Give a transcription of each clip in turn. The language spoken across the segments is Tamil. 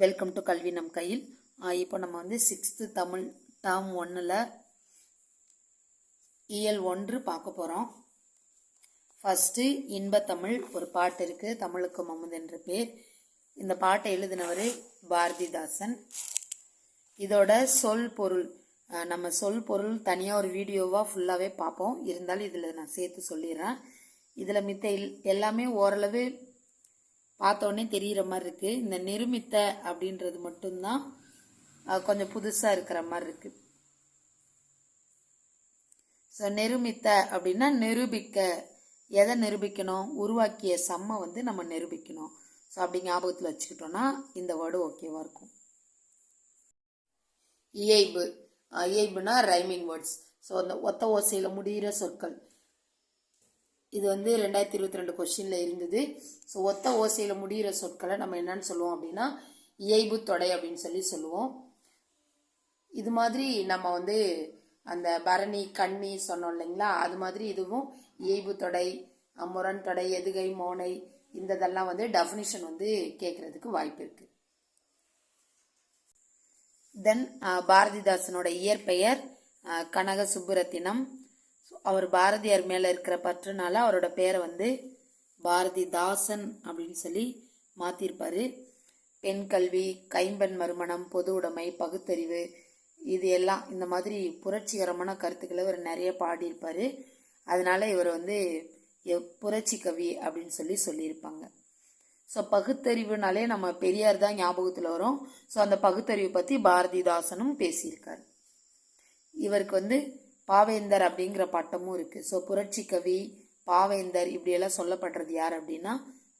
வெல்கம் டு கல்வி நம் கையில் இப்போ நம்ம வந்து சிக்ஸ்த்து தமிழ் டேர்ம் ஒன்றில் இயல் ஒன்று பார்க்க போகிறோம் ஃபஸ்ட்டு இன்பத்தமிழ் ஒரு பாட்டு இருக்குது தமிழுக்கு மமது என்ற பேர். இந்த பாட்டை எழுதினவர் பாரதிதாசன். இதோட சொல் பொருள் நம்ம சொல் பொருள் தனியாக ஒரு வீடியோவாக ஃபுல்லாகவே பார்ப்போம். இருந்தாலும் இதில் நான் சேர்த்து சொல்லிடுறேன். இதில் மித்த எல்லாமே ஓரளவு பார்த்தோன்னே தெரிகிற மாதிரி இருக்குது இந்த நிருமித்த அப்படின்றது மட்டும்தான் கொஞ்சம் புதுசாக இருக்கிற மாதிரி இருக்குது ஸோ நிருமித்த அப்படின்னா நிரூபிக்க. எதை நிரூபிக்கணும்? உருவாக்கிய சம்மை வந்து நம்ம நிரூபிக்கணும். ஸோ அப்படி ஞாபகத்தில் வச்சுக்கிட்டோன்னா இந்த வேர்டு ஓகேவாக இருக்கும். இயைபு. இயைபுனா ரைமிங் வேர்ட்ஸ் ஸோ அந்த ஒத்த ஓசையில் முடிகிற சொற்கள். இது வந்து ரெண்டாயிரத்தி இருபத்தி ரெண்டு கொஸ்டினில் இருந்தது. ஸோ ஒத்த ஓசையில் முடிகிற சொற்களை நம்ம என்னன்னு சொல்லுவோம் அப்படின்னா இயைபு தொடை அப்படின்னு சொல்லி சொல்லுவோம். இது மாதிரி நம்ம வந்து அந்த பரணி கண்ணி சொன்னோம் இல்லைங்களா? அது மாதிரி இதுவும் இயைபு தொடை முரண் தொடை எதுகை மோனை இந்த இதெல்லாம் வந்து டெஃபினிஷன் வந்து கேட்கறதுக்கு வாய்ப்பு இருக்கு. தென் பாரதிதாசனோட இயற்பெயர் கனக சுப்புரத்தினம் அவர் பாரதியார் மேலே இருக்கிற பற்றுனால அவரோட பேரை வந்து பாரதிதாசன் அப்படின்னு சொல்லி மாற்றிருப்பார் பெண் கல்வி கைம்பெண் மறுமணம் பொது உடைமை பகுத்தறிவு இது எல்லாம் இந்த மாதிரி புரட்சிகரமான கருத்துக்களை இவர் நிறைய பாடியிருப்பார். அதனால் இவர் வந்து எ- புரட்சி கவி அப்படின்னு சொல்லி சொல்லியிருப்பாங்க. ஸோ பகுத்தறிவுனாலே நம்ம பெரியார் தான் ஞாபகத்தில் வரும். ஸோ அந்த பகுத்தறிவு பற்றி பாரதிதாசனும் பேசியிருக்கார். இவருக்கு வந்து பாவேந்தர் அப்படிங்கிற பட்டமும் இருக்குது ஸோ புரட்சி கவி பாவேந்தர் இப்படியெல்லாம் சொல்லப்படுறது யார் அப்படின்னா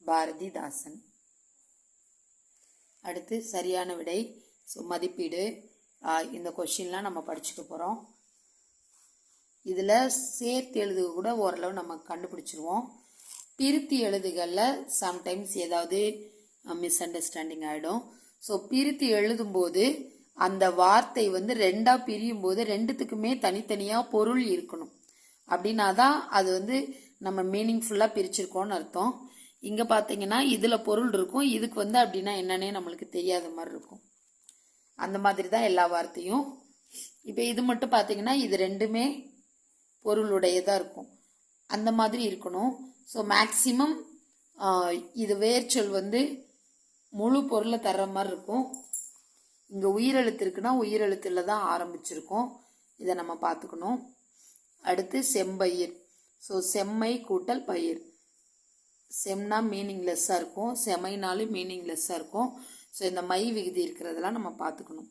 பாரதிதாசன். அடுத்து சரியான விடை ஸோ மதிப்பீடு. இந்த கொஷின்லாம் நம்ம படிச்சுக்க போகிறோம் இதில் சேர்த்து எழுதுக கூட ஓரளவு நம்ம கண்டுபிடிச்சிருவோம். பிரித்தி எழுதுகளில் சம்டைம்ஸ் ஏதாவது மிஸ் அண்டர்ஸ்டாண்டிங் ஆகிடும் ஸோ பிரித்தி எழுதும்போது அந்த வார்த்தை வந்து ரெண்டாக பிரியும் போது ரெண்டுத்துக்குமே தனித்தனியாக பொருள் இருக்கணும். அப்படின்னா தான் அது வந்து நம்ம மீனிங்ஃபுல்லா பிரிச்சிருக்கோம்னு அர்த்தம். இங்கே பார்த்தீங்கன்னா இதில் பொருள் இருக்கும். இதுக்கு வந்து அப்படின்னா என்னன்னே நம்மளுக்கு தெரியாத மாதிரி இருக்கும். அந்த மாதிரி தான் எல்லா வார்த்தையும். இப்போ இது மட்டும் பார்த்தீங்கன்னா இது ரெண்டுமே பொருளுடையதாக இருக்கும். அந்த மாதிரி இருக்கணும். ஸோ மேக்சிமம் இது வேர்ச்சொல் வந்து முழு பொருளை தர்ற மாதிரி இருக்கும். இங்கே உயிரெழுத்து இருக்குன்னா உயிரெழுத்தில் தான் ஆரம்பிச்சிருக்கோம். இதை நம்ம பார்த்துக்கணும். அடுத்து செம்பயிர். ஸோ செம்மை கூட்டல் பயிர். செம்னா மீனிங்லெஸ்ஸாக இருக்கும். செமைனாலும் மீனிங்லெஸ்ஸாக இருக்கும். ஸோ இந்த மை விகுதி இருக்கிறதெல்லாம் நம்ம பார்த்துக்கணும்.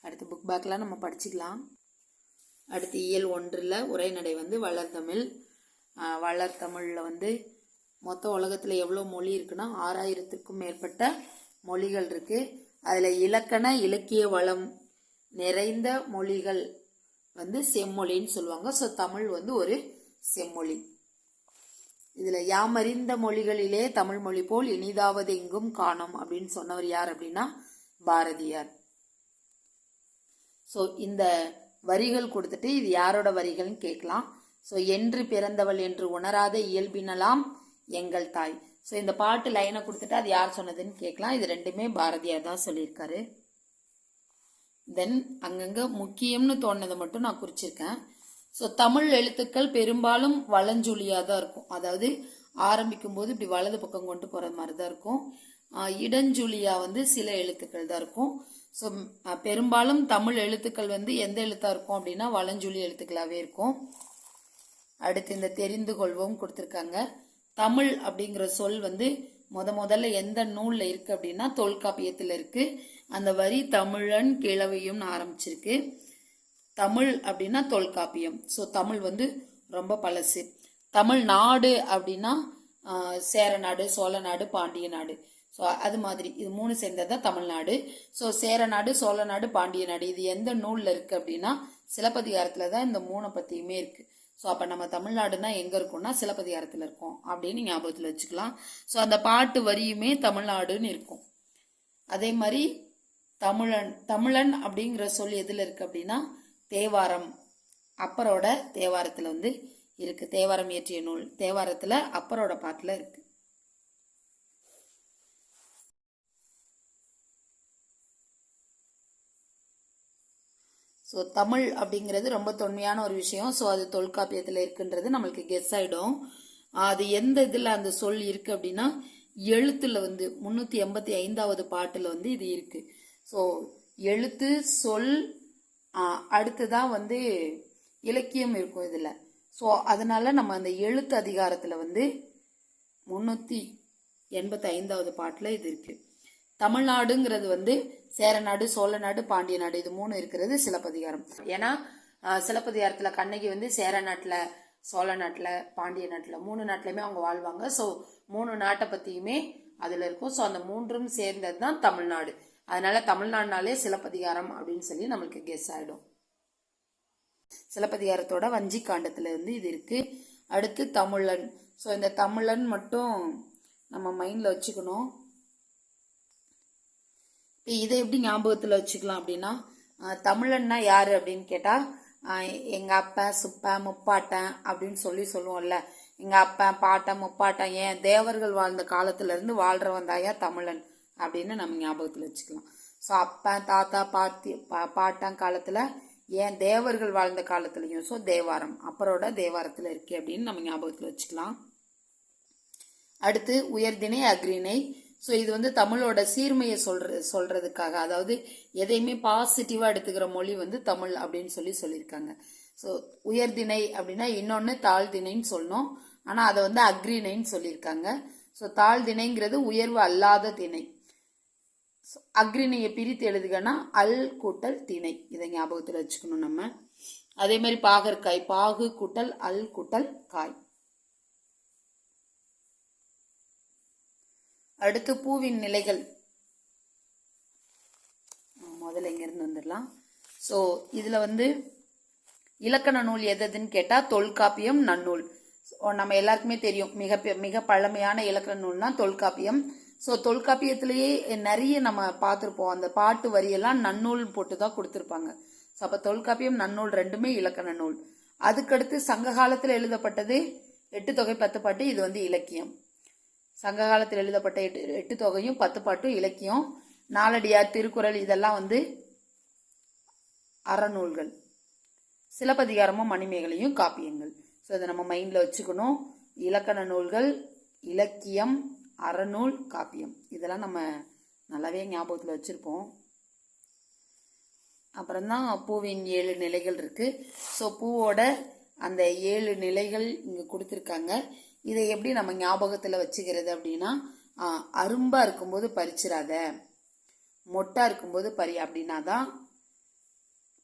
அடுத்து புக் பேக்லாம் நம்ம படிச்சுக்கலாம். அடுத்து இயல் ஒன்றில் உரைநடை வந்து வளர்தமிழ். ஆஹ் வளர்தமிழில் வந்து மொத்த உலகத்தில் எவ்வளோ மொழி இருக்குன்னா ஆறாயிரத்துக்கும் மேற்பட்ட மொழிகள் இருக்குது அதில் இலக்கண இலக்கிய வளம் நிறைந்த மொழிகள் வந்து செம்மொழின்னு சொல்லுவாங்க. ஸோ தமிழ் வந்து ஒரு செம்மொழி. இதில் யாமறிந்த மொழிகளிலே தமிழ் மொழி போல் இனிதாவது எங்கும் காணும் அப்படின்னு சொன்னவர் யார் அப்படின்னா பாரதியார். ஸோ இந்த வரிகள் கொடுத்துட்டு இது யாரோட வரிகள்னு கேட்கலாம். ஸோ என்று பிறந்தவள் என்று உணராத இயல்பினலாம். எங்கள் தாய். ஸோ இந்த பாட்டு லைனை கொடுத்துட்டு அது யார் சொன்னதுன்னு கேட்கலாம். இது ரெண்டுமே பாரதியார் தான் சொல்லியிருக்காரு. தென் அங்கங்கே முக்கியம்னு தோணுனதை மட்டும் நான் குறிச்சிருக்கேன். ஸோ தமிழ் எழுத்துக்கள் பெரும்பாலும் வளஞ்சொலியாக தான் இருக்கும். அதாவது ஆரம்பிக்கும் போது இப்படி வலது பக்கம் கொண்டு போகிற மாதிரி தான் இருக்கும். ஆஹ் வந்து சில எழுத்துக்கள் தான் இருக்கும். ஸோ பெரும்பாலும் தமிழ் எழுத்துக்கள் வந்து எந்த எழுத்தாக இருக்கும் அப்படின்னா வளஞ்சுழி எழுத்துக்களாகவே இருக்கும். அடுத்து இந்த தெரிந்து கொள்வோம் கொடுத்துருக்காங்க. தமிழ் அப்படிங்கிற சொல் வந்து முத முதல்ல எந்த நூலில் இருக்குது அப்படின்னா தொல்காப்பியத்தில் இருக்குது அந்த வரி தமிழன் கிழவையும்னு ஆரம்பிச்சிருக்கு. தமிழ் அப்படின்னா தொல்காப்பியம். ஸோ தமிழ் வந்து ரொம்ப பழசு. தமிழ் நாடு அப்படின்னா சேர நாடு சோழ நாடு பாண்டிய நாடு. ஸோ அது மாதிரி. இது மூணு சேர்ந்தது தான் தமிழ்நாடு ஸோ சேர நாடு சோழ நாடு பாண்டிய நாடு. இது எந்த நூலில் இருக்குது அப்படின்னா சிலப்பதிகாரத்தில் தான் இந்த மூணை பற்றியுமே இருக்குது ஸோ அப்போ நம்ம தமிழ்நாடுனா எங்கே இருக்கோம்னா சிலப்பதிகாரத்தில் இருக்கோம். அப்படின்னு ஞாபகத்தில் வச்சுக்கலாம். ஸோ அந்த பாட்டு வரியுமே தமிழ்நாடுன்னு இருக்கும். அதே மாதிரி தமிழன் தமிழன் அப்படிங்கிற சொல் எதில் இருக்குது அப்படின்னா தேவாரம் அப்பரோட தேவாரத்தில் வந்து இருக்குது தேவாரம் இயற்றிய நூல். தேவாரத்தில் அப்பரோட பாட்டில் இருக்குது ஸோ தமிழ் அப்படிங்கிறது ரொம்ப தொன்மையான ஒரு விஷயம். ஸோ அது தொல்காப்பியத்தில் இருக்குன்றது நம்மளுக்கு கெஸ் ஆகிடும் அது எந்த இதில் அந்த சொல் இருக்குது அப்படின்னா எழுத்தில் வந்து முந்நூற்றி எண்பத்தி ஐந்தாவது பாட்டில் வந்து இது இருக்குது ஸோ எழுத்து சொல் அடுத்ததான் வந்து இலக்கியம் இருக்கும் இதில். ஸோ அதனால நம்ம அந்த எழுத்து அதிகாரத்தில் வந்து முந்நூற்றி எண்பத்தி ஐந்தாவது பாட்டில் இது இருக்குது தமிழ்நாடுங்கிறது வந்து சேரநாடு சோழநாடு பாண்டிய நாடு இது மூணு இருக்கிறது சிலப்பதிகாரம். ஏன்னா சிலப்பதிகாரத்தில் கண்ணகி வந்து சேர நாட்டில் சோழ நாட்டில் பாண்டிய நாட்டில் மூணு நாட்டிலையுமே அவங்க வாழ்வாங்க. ஸோ மூணு நாட்டை பற்றியுமே அதில் இருக்கும். ஸோ அந்த மூன்றும் சேர்ந்தது தான் தமிழ்நாடு. அதனால தமிழ்நாடுனாலே சிலப்பதிகாரம் அப்படின்னு சொல்லி நம்மளுக்கு கெஸ் ஆகிடும் சிலப்பதிகாரத்தோட வஞ்சி காண்டத்துல இருந்து இது இருக்கு. அடுத்து தமிழன். ஸோ இந்த தமிழன் மட்டும் நம்ம மைண்டில் வச்சுக்கணும். இப்போ இதை எப்படி ஞாபகத்தில் வச்சுக்கலாம் அப்படின்னா தமிழன்னா யார் அப்படின்னு கேட்டால் எங்கள் அப்பன் சுப்பன் முப்பாட்டன் அப்படின்னு சொல்லி சொல்லுவோம்ல. எங்கள் அப்பன் பாட்டன் முப்பாட்டன் ஏன் தேவர்கள் வாழ்ந்த காலத்துலேருந்து இருந்து வாழ்றவன் தாயா தமிழன் அப்படின்னு நம்ம ஞாபகத்தில் வச்சுக்கலாம். ஸோ அப்பன் தாத்தா பாத்தி பா பாட்டன் காலத்தில் ஏன் தேவர்கள் வாழ்ந்த காலத்துலேயும் ஸோ தேவாரம் அப்பரோட தேவாரத்தில் இருக்கு அப்படின்னு நம்ம ஞாபகத்தில் வச்சுக்கலாம். அடுத்து உயர்திணை அக்ரிணை ஸோ இது வந்து தமிழோட சீர்மையை சொல்ற சொல்றதுக்காக. அதாவது எதையுமே பாசிட்டிவாக எடுத்துக்கிற மொழி வந்து தமிழ் அப்படின்னு சொல்லி சொல்லியிருக்காங்க. ஸோ உயர்திணை அப்படின்னா இன்னொன்று தாழ்திணைன்னு சொல்லணும் ஆனால் அதை வந்து அக்ரிணைன்னு சொல்லியிருக்காங்க. ஸோ தாழ்திணைங்கிறது உயர்வு அல்லாத திணை. அக்ரிணையை பிரித்து எழுதுகன்னா அல் கூட்டல் திணை. இதை ஞாபகத்தில் வச்சுக்கணும் நம்ம. அதே மாதிரி பாகற்காய் பாகு கூட்டல் அல் கூட்டல் காய். அடுத்து பூவின் நிலைகள். முதல்ல இங்கிருந்து வந்துடலாம். ஸோ இதில் வந்து இலக்கண நூல் எதுன்னு கேட்டால் தொல்காப்பியம் நன்னூல். ஸோ நம்ம எல்லாருக்குமே தெரியும். மிக மிக பழமையான இலக்கண நூல்னா தொல்காப்பியம். ஸோ தொல்காப்பியத்திலேயே நிறைய நம்ம பார்த்துருப்போம். அந்த பாட்டு வரியெல்லாம் நன்னூல் போட்டு தான் கொடுத்துருப்பாங்க. ஸோ அப்போ தொல்காப்பியம் நன்னூல் ரெண்டுமே இலக்கண நூல். அதுக்கடுத்து சங்க காலத்தில் எழுதப்பட்டது எட்டு தொகை பத்து பாட்டு இது வந்து இலக்கியம். சங்க காலத்தில் எழுதப்பட்ட எட்டு எட்டு தொகையும் பத்து பாட்டும் இலக்கியம் நாலடியார் திருக்குறள் இதெல்லாம் வந்து அறநூல்கள். சிலப்பதிகாரமும் மணிமேகலையும் காப்பியங்கள். ஸோ இதை நம்ம மைண்டில் வச்சுக்கணும். இலக்கண நூல்கள் இலக்கியம் அறநூல் காப்பியம். இதெல்லாம் நம்ம நல்லாவே ஞாபகத்தில் வச்சுருப்போம். அப்புறம்தான் பூவின் ஏழு நிலைகள் இருக்குது ஸோ பூவோட அந்த ஏழு நிலைகள் இங்கே கொடுத்துருக்காங்க. இதை எப்படி நம்ம ஞாபகத்தில் வச்சுக்கிறது அப்படின்னா அரும்பாக இருக்கும்போது பறிச்சிடாத மொட்டாக இருக்கும்போது பறி அப்படின்னா தான்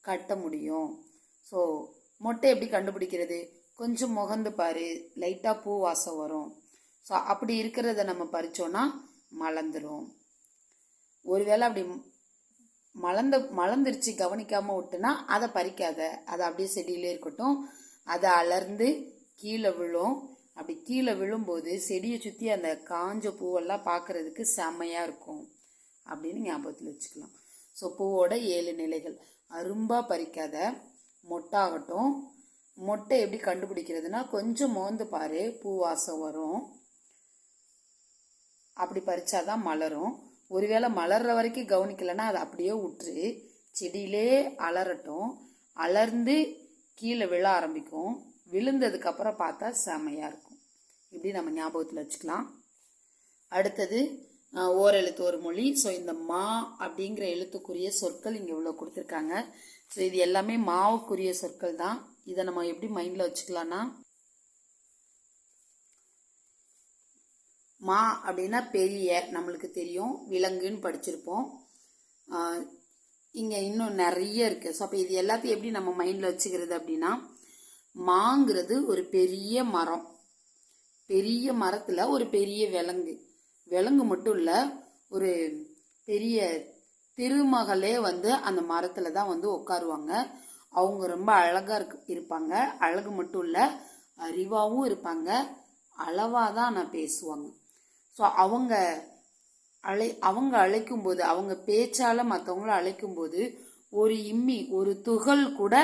கட்ட முடியும். ஸோ மொட்டை எப்படி கண்டுபிடிக்கிறது? கொஞ்சம் முகந்து பாரு லைட்டாக பூ வாசம் வரும். ஸோ அப்படி இருக்கிறத நம்ம பறிச்சோன்னா மலர்ந்துடும் ஒருவேளை அப்படி மலர்ந்த மலர்ந்துருச்சு கவனிக்காமல் விட்டுனா அதை பறிக்காத. அது அப்படியே செடியிலே இருக்கட்டும். அதை அலர்ந்து கீழே விழும். அப்படி கீழே விழும்போது செடியை சுற்றி அந்த காஞ்ச பூவெல்லாம் பார்க்குறதுக்கு செம்மையாக இருக்கும். அப்படின்னு ஞாபகத்தில் வச்சுக்கலாம். ஸோ பூவோட ஏழு நிலைகள். அரும்பாக பறிக்காத மொட்டாகட்டும். மொட்டை எப்படி கண்டுபிடிக்கிறதுனா கொஞ்சம் மோந்து பாரு பூ வாசம் வரும். அப்படி பறிச்சாதான் மலரும். ஒருவேளை மலர்ற வரைக்கும் கவனிக்கலைன்னா அதை அப்படியே விட்டுரு செடியிலே அலறட்டும். அலர்ந்து கீழே விழ ஆரம்பிக்கும். விழுந்ததுக்கப்புறம் பார்த்தா செமையாக இருக்கும். இப்படி நம்ம ஞாபகத்தில் வச்சுக்கலாம். அடுத்தது ஓரெழுத்து ஒரு மொழி. ஸோ இந்த மா அப்படிங்கிற எழுத்துக்குரிய சொற்கள் இங்கே இவ்வளோ கொடுத்துருக்காங்க. ஸோ இது எல்லாமே மாவுக்குரிய சொற்கள் தான். இதை நம்ம எப்படி மைண்டில் வச்சுக்கலாம்னா மா அப்படின்னா பெரிய நம்மளுக்கு தெரியும். விலங்குன்னு படிச்சிருப்போம். இங்கே இன்னும் நிறைய இருக்குது ஸோ அப்போ இது எல்லாத்தையும் எப்படி நம்ம மைண்டில் வச்சுக்கிறது அப்படின்னா மாங்கிறது ஒரு பெரிய மரம். பெரிய மரத்தில் ஒரு பெரிய விலங்கு. விலங்கு மட்டும் இல்லை ஒரு பெரிய திருமகளே வந்து அந்த மரத்தில் தான் வந்து உட்காருவாங்க. அவங்க ரொம்ப அழகாக இருக்கு இருப்பாங்க. அழகு மட்டும் இல்லை அறிவாகவும் இருப்பாங்க. அளவாக தான் நான் பேசுவாங்க. ஸோ அவங்க அழை அவங்க அழைக்கும் போது அவங்க பேச்சால மற்றவங்கள அழைக்கும்போது ஒரு இம்மி ஒரு துகள் கூட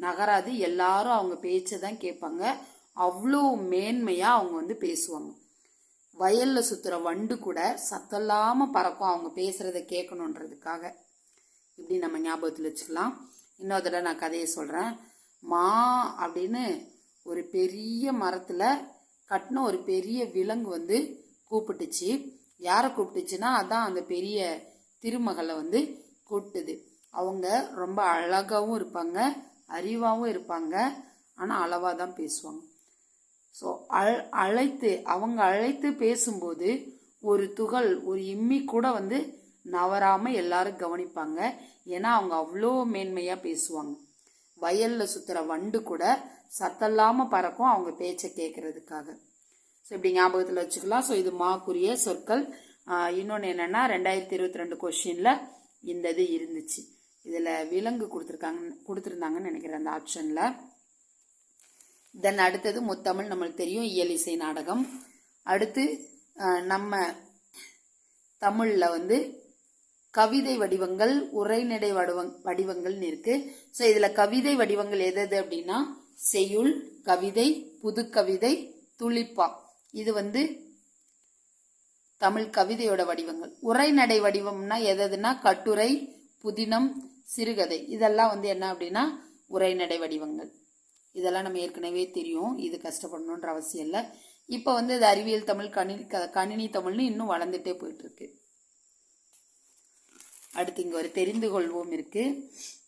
நகராது. எல்லாரும் அவங்க பேச்சை தான் கேட்பாங்க. அவ்வளோ மேன்மையாக அவங்க வந்து பேசுவாங்க. வயலில் சுற்றுற வண்டு கூட சத்தல்லாமல் பறக்கும் அவங்க பேசுகிறத கேட்கணுன்றதுக்காக. இப்படி நம்ம ஞாபகத்தில் வச்சுக்கலாம். இன்னொரு தடவை நான் கதையை சொல்கிறேன் மா அப்படின்னு ஒரு பெரிய மரத்தில் கட்டின ஒரு பெரிய விலங்கு வந்து கூப்பிட்டுச்சு. யாரை கூப்பிட்டுச்சுன்னா அதான் அந்த பெரிய திருமகளை வந்து கூப்பிட்டுது. அவங்க ரொம்ப அழகாகவும் இருப்பாங்க அறிவாகவும் இருப்பாங்க ஆனால் அளவாக தான் பேசுவாங்க. ஸோ அழ அழைத்து அவங்க அழைத்து பேசும்போது ஒரு துகள் ஒரு இம்மி கூட வந்து நவராம எல்லாரும் கவனிப்பாங்க. ஏன்னா அவங்க அவ்வளோ மேன்மையாக பேசுவாங்க. வயல்ல சுத்துற வண்டு கூட சத்தல்லாம பறக்கும் அவங்க பேச்சை கேட்கறதுக்காக ஸோ இப்படி ஞாபகத்தில் வச்சுக்கலாம். ஸோ இது மாக்குரிய சொற்கள். இன்னொன்று என்னன்னா ரெண்டாயிரத்தி இருபத்தி ரெண்டு கொஷினில் இந்த இது இருந்துச்சு. இதில் விலங்கு கொடுத்துருக்காங்க கொடுத்துருந்தாங்கன்னு நினைக்கிறேன் அந்த ஆப்ஷனில் தென் அடுத்தது முத்தமிழ் நம்மளுக்கு தெரியும் இயல் இசை நாடகம். அடுத்து நம்ம தமிழில் வந்து கவிதை வடிவங்கள் உரைநடை வடிவங் வடிவங்கள்னு இருக்கு. ஸோ இதில் கவிதை வடிவங்கள் எது எது அப்படின்னா செய்யுள் கவிதை புதுக்கவிதை துளிப்பா. இது வந்து தமிழ் கவிதையோட வடிவங்கள். உரைநடை வடிவம்னா எது எதுனா கட்டுரை புதினம் சிறுகதை. இதெல்லாம் வந்து என்ன அப்படின்னா உரைநடை வடிவங்கள். இதெல்லாம் நம்ம ஏற்கனவே தெரியும். இது கஷ்டப்படணுன்ற அவசியம் இல்லை. இப்போ வந்து இது அறிவியல் தமிழ் கணினி க- கணினி தமிழ்னு இன்னும் வளர்ந்துட்டே போயிட்டு இருக்கு அடுத்து இங்கே ஒரு தெரிந்து கொள்வோம் இருக்கு.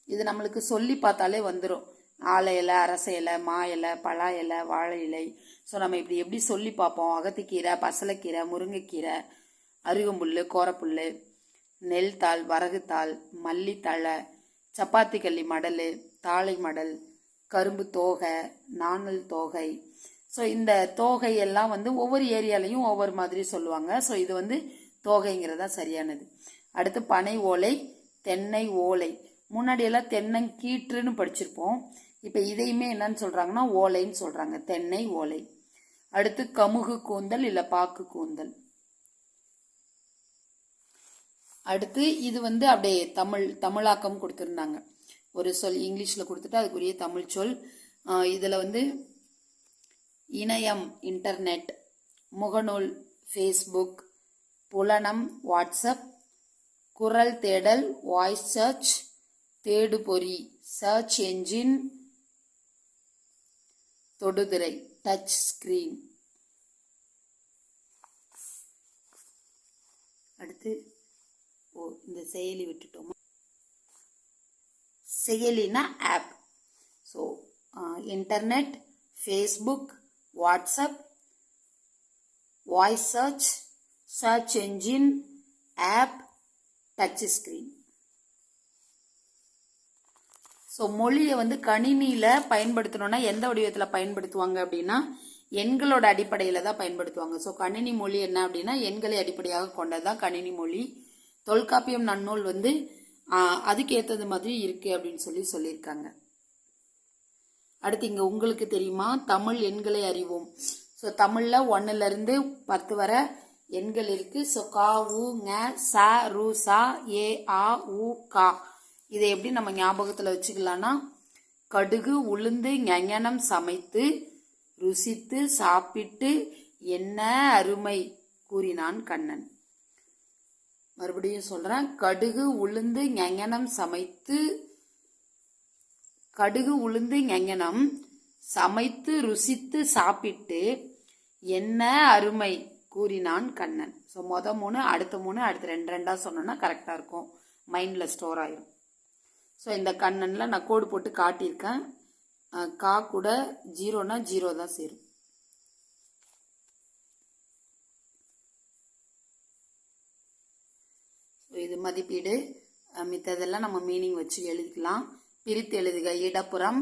இது நம்மளுக்கு சொல்லி பார்த்தாலே வந்துடும் ஆலை இலை அரச இலை மா இலை பலா இலை வாழை இலை. ஸோ நம்ம இப்படி எப்படி சொல்லி பார்ப்போம்? அகத்திக்கீரை பசலைக்கீரை முருங்கைக்கீரை அருகம்புல் கோரப்புல் நெல் தாள் வரகுத்தாள் மல்லித்தழை சப்பாத்தி கள்ளி மடல் தாளை மடல் கரும்பு தோகை நாணல் தோகை. ஸோ இந்த தோகை எல்லாம் வந்து ஒவ்வொரு ஏரியாலையும் ஒவ்வொரு மாதிரி சொல்லுவாங்க. ஸோ இது வந்து தோகைங்கிறது தான் சரியானது. அடுத்து பனை ஓலை தென்னை ஓலை. முன்னாடியெல்லாம் தென்னங்கீற்றுன்னு படிச்சிருப்போம். இப்போ இதையுமே என்னன்னு சொல்கிறாங்கன்னா ஓலைன்னு சொல்கிறாங்க தென்னை ஓலை. அடுத்து கமுகு கூந்தல் இல்லை பாக்கு கூந்தல். அடுத்து இது வந்து அப்படியே தமிழ் தமிழாக்கம் கொடுத்துருந்தாங்க. ஒரு சொல் இங்கிலீஷில் கொடுத்துட்டு அதுக்குரிய தமிழ் சொல். இதில் வந்து இணையம் இன்டர்நெட் முகநூல் ஃபேஸ்புக் புலனம் வாட்ஸ்அப் குரல் தேடல் வாய்ஸ் சர்ச் தேடுபொறி சர்ச் என்ஜின் தொடுதிரை டச் ஸ்கிரீன் அடுத்து ஓ இந்த செயலி விட்டுட்டோமா? செயலினா app so internet Facebook WhatsApp voice search search engine app touch screen so மொழியை வந்து கணினியில் பயன்படுத்தணும்னா எந்த வடிவத்தில் பயன்படுத்துவாங்க அப்படின்னா எண்களோட அடிப்படையில் தான் பயன்படுத்துவாங்க. ஸோ கணினி மொழி என்ன அப்படின்னா எண்களை அடிப்படையாக கொண்டது தான் கணினி மொழி. தொல்காப்பியம் நன்னூல் வந்து அதுக்கேற்றது மாதிரி இருக்கு அப்படின்னு சொல்லி சொல்லியிருக்காங்க. அடுத்து இங்கே உங்களுக்கு தெரியுமா? தமிழ் எண்களை அறிவோம். ஸோ தமிழில் ஒன்றுலேருந்து பத்து வர எண்கள் இருக்கு. ஸோ கா உ ங ச ரு சா ஏ ஆ உ கா. இதை எப்படி நம்ம ஞாபகத்தில் வச்சுக்கலாம்னா கடுகு உளுந்து ஞஞனம் சமைத்து ருசித்து சாப்பிட்டு என்ன அருமை கூறினான் கண்ணன். மறுபடியும் சொல்றேன். கடுகு உளுந்து ஞங்கனம் சமைத்து கடுகு உளுந்து ஞங்கனம் சமைத்து ருசித்து சாப்பிட்டு என்ன அருமை கூறினான் கண்ணன். ஸோ மொத மூணு அடுத்த மூணு அடுத்த ரெண்டு ரெண்டா சொன்னோன்னா கரெக்டாக இருக்கும். மைண்டில் ஸ்டோர் ஆயிரும். ஸோ இந்த கண்ணனில் நான் கோடு போட்டு காட்டியிருக்கேன். கா கூட ஜீரோனா ஜீரோ தான் சேரும். இது மதிப்பீடு. மித்ததெல்லாம் நம்ம மீனிங் வச்சு எழுதிக்கலாம். பிரித்து எழுதுக. இடப்புறம்.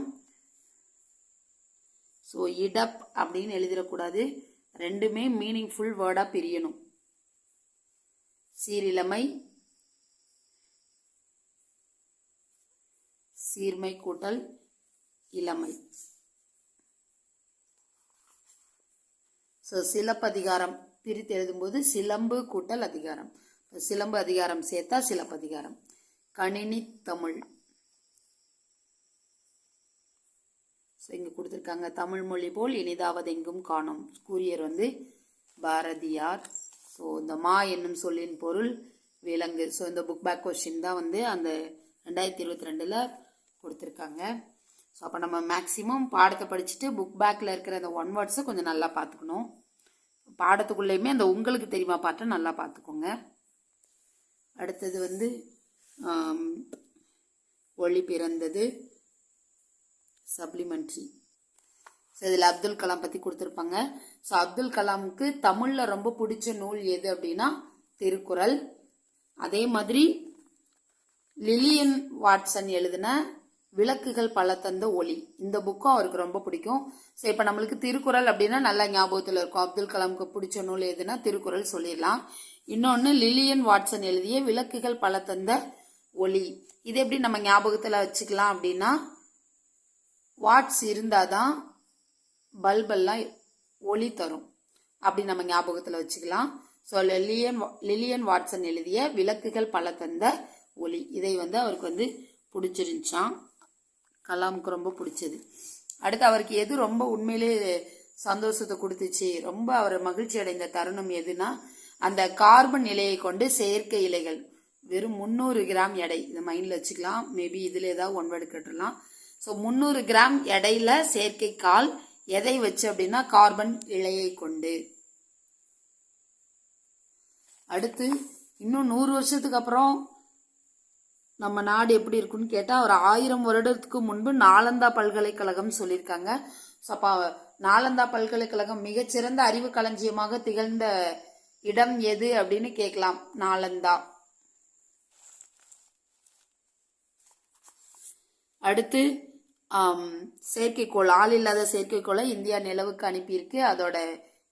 ஸோ இடப் அப்படின்னு எழுதிடக்கூடாது. ரெண்டுமே மீனிங்ஃபுல் வேர்டாக பிரியணும். சீரிழமை. சீர்மை கூட்டல் இளமை. ஸோ சிலப்பதிகாரம். பிரித்து எழுதும்போது சிலம்பு கூட்டல் அதிகாரம். சிலம்பு அதிகாரம் சேர்த்தா சிலப்பதிகாரம் கணினி தமிழ். ஸோ இங்கே கொடுத்துருக்காங்க தமிழ் மொழி போல் இனிதாவது எங்கும் காணும். கூரியர் வந்து பாரதியார். ஸோ இந்த மா என்னும் சொல்லின் பொருள் விலங்கு. ஸோ இந்த புக் பேக் கொஸ்டின் தான் வந்து அந்த ரெண்டாயிரத்தி இருபத்தி ரெண்டில் கொடுத்துருக்காங்க. ஸோ அப்போ நம்ம மேக்ஸிமம் பாடத்தை படிச்சுட்டு புக் பேக்கில் இருக்கிற அந்த ஒன் வேர்ட்ஸை கொஞ்சம் நல்லா பார்த்துக்கணும். பாடத்துக்குள்ளேயுமே அந்த உங்களுக்கு தெரியுமா பாட்டை நல்லா பார்த்துக்கோங்க. அடுத்தது வந்து ஒளி பிறந்தது சப்ளிமெண்ட்ரி. ஸோ இதில் அப்துல் கலாம் பற்றி கொடுத்துருப்பாங்க. ஸோ அப்துல் கலாமுக்கு தமிழில் ரொம்ப பிடிச்ச நூல் எது அப்படின்னா திருக்குறள். அதே மாதிரி லிலியன் வாட்சன் எழுதின விளக்குகள் பல தந்த ஒளி. இந்த புக்கும் அவருக்கு ரொம்ப பிடிக்கும். ஸோ இப்போ நம்மளுக்கு திருக்குறள் அப்படின்னா நல்லா ஞாபகத்தில் இருக்கும். அப்துல் கலாமுக்கு பிடிச்ச நூல் எதுனா திருக்குறள் சொல்லிடலாம். இன்னொன்று லிலியன் வாட்சன் எழுதிய விளக்குகள் பல தந்த ஒளி. இது எப்படி நம்ம ஞாபகத்தில் வச்சுக்கலாம் அப்படின்னா வாட்ஸ் இருந்தால் தான் பல்பெல்லாம் ஒளி தரும். அப்படி நம்ம ஞாபகத்தில் வச்சுக்கலாம். ஸோ லிலியன் லிலியன் வாட்சன் எழுதிய விளக்குகள் பல தந்த ஒளி. இதை வந்து அவருக்கு வந்து பிடிச்சிருந்துச்சான் கலாமுக்கு ரொம்ப பிடிச்சது. அடுத்து அவருக்கு எது ரொம்ப உண்மையிலே சந்தோஷத்தை கொடுத்துச்சு ரொம்ப அவர் மகிழ்ச்சி அடைந்த தருணம் எதுனா அந்த கார்பன் இலையை கொண்டு செயற்கை இலைகள் வெறும் முந்நூறு கிராம் எடை இது மைண்டில் வச்சுக்கலாம். மேபி இதில் ஏதாவது ஒன் வேர்டு கேட்டுடலாம். ஸோ முந்நூறு கிராம் எடையில செயற்கை கால் எதை வச்சு அப்படின்னா கார்பன் இலையை கொண்டு. அடுத்து இன்னும் நூறு வருஷத்துக்கு அப்புறம் நம்ம நாடு எப்படி இருக்குன்னு கேட்டால் ஒரு ஆயிரம் வருடத்துக்கு முன்பு நாலந்தா பல்கலைக்கழகம் சொல்லியிருக்காங்க. ஸோ அப்போ நாலந்தா பல்கலைக்கழகம் மிகச்சிறந்த அறிவு களஞ்சியமாக திகழ்ந்த இடம் எது அப்படின்னு கேட்கலாம். நாலந்தா அடுத்து செயற்கைக்கோள். ஆள் இல்லாத செயற்கைக்கோளை இந்தியா நிலவுக்கு அனுப்பியிருக்கு. அதோட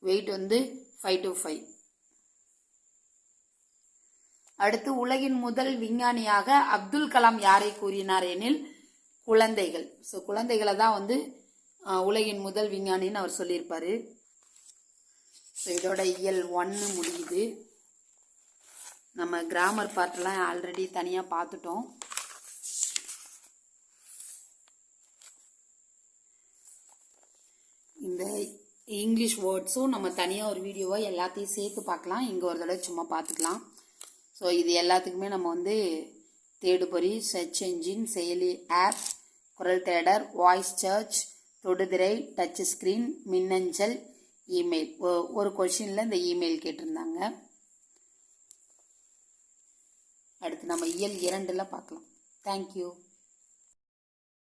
வெயிட் வந்து ஃபைவ் டு ஃபைவ் அடுத்து உலகின் முதல் விஞ்ஞானியாக அப்துல் கலாம் யாரை கூறினார் எனில் குழந்தைகள். ஸோ குழந்தைகளை தான் வந்து உலகின் முதல் விஞ்ஞானின்னு அவர் சொல்லியிருப்பாரு. ஸோ இதோட இயல் ஒன்று முடியுது. நம்ம கிராமர் பார்ட்லாம் ஆல்ரெடி தனியாக பார்த்துட்டோம். இந்த இங்கிலீஷ் வேர்ட்ஸும் நம்ம தனியாக ஒரு வீடியோவை எல்லாத்தையும் சேர்த்து பார்க்கலாம். இங்கே ஒரு தடவை சும்மா பார்த்துக்கலாம். ஸோ இது எல்லாத்துக்குமே நம்ம வந்து தேடுபொறி சர்ச் என்ஜின் செயலி ஆப் குரல் தேடர் வாய்ஸ் சர்ச் தொடுதிரை டச் ஸ்க்ரீன் மின்னஞ்சல் இமெயில் ஒரு கொஷினில் இந்த இமெயில் கேட்டிருந்தாங்க. அடுத்து நம்ம இயல் இரண்டில் பார்க்கலாம். தேங்க்யூ